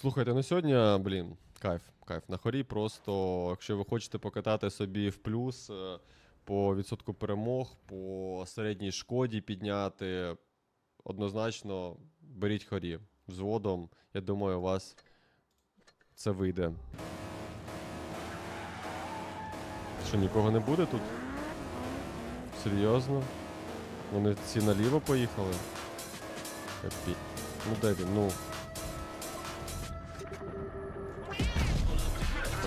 Слухайте, ну сьогодні, блін, кайф, кайф. На хорі просто, якщо ви хочете покатати собі в плюс е, по відсотку перемог, по середній шкоді підняти, однозначно беріть хорі. Взводом, я думаю, у вас це вийде. Що, нікого не буде тут? Серйозно? Вони всі наліво поїхали? Ну де він? Ну.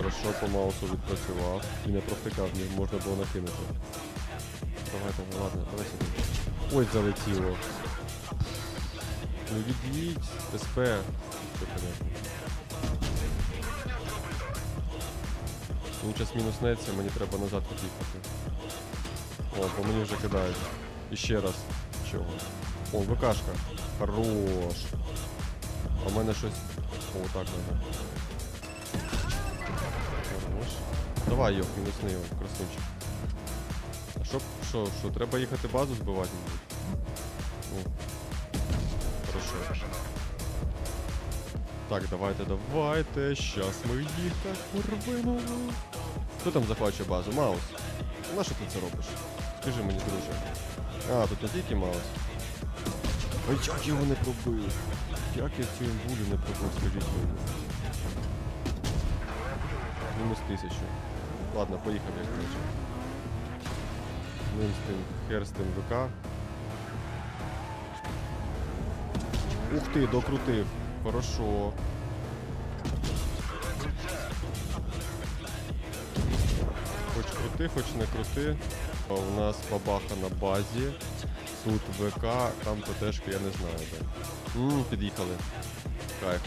Хорошо по маусу відпрацював. І не провтикав, можна було накинути. Давай, давай, ладно, давай сюди. Ой, залетіло. Ну від'їдь, СП. Все понятно. Він час мінуснеться, мені треба назад під'їхати. О, по мені вже кидають. І ще раз. Чого? О, ВКшка. Хорош. А в мене щось. О, так надо. Хорош. Давай його, мінусни його, красунчик. А що, що, що, треба їхати базу збивати? Ну. Хорошо. Так, давайте, давайте. Щас ми їх так порвемо. Хто там захвачує базу? Маус. На що ти це робиш? Скажи мені, друже. А, тут не тільки Маус. Ой, як його не пробив? Як я цю імбулю не пробив, скажіть мені. Мінус тисячу. Ладно, поїхав я, коротше. Ним з тим, хер з тим ВК. Ух ти, докрутив. Хорошо. Хоч крути, хоч не крути. У нас бабаха на базі. Суд ВК, там ПТшка, я не знаю. Ммм, під'їхали. Кайф.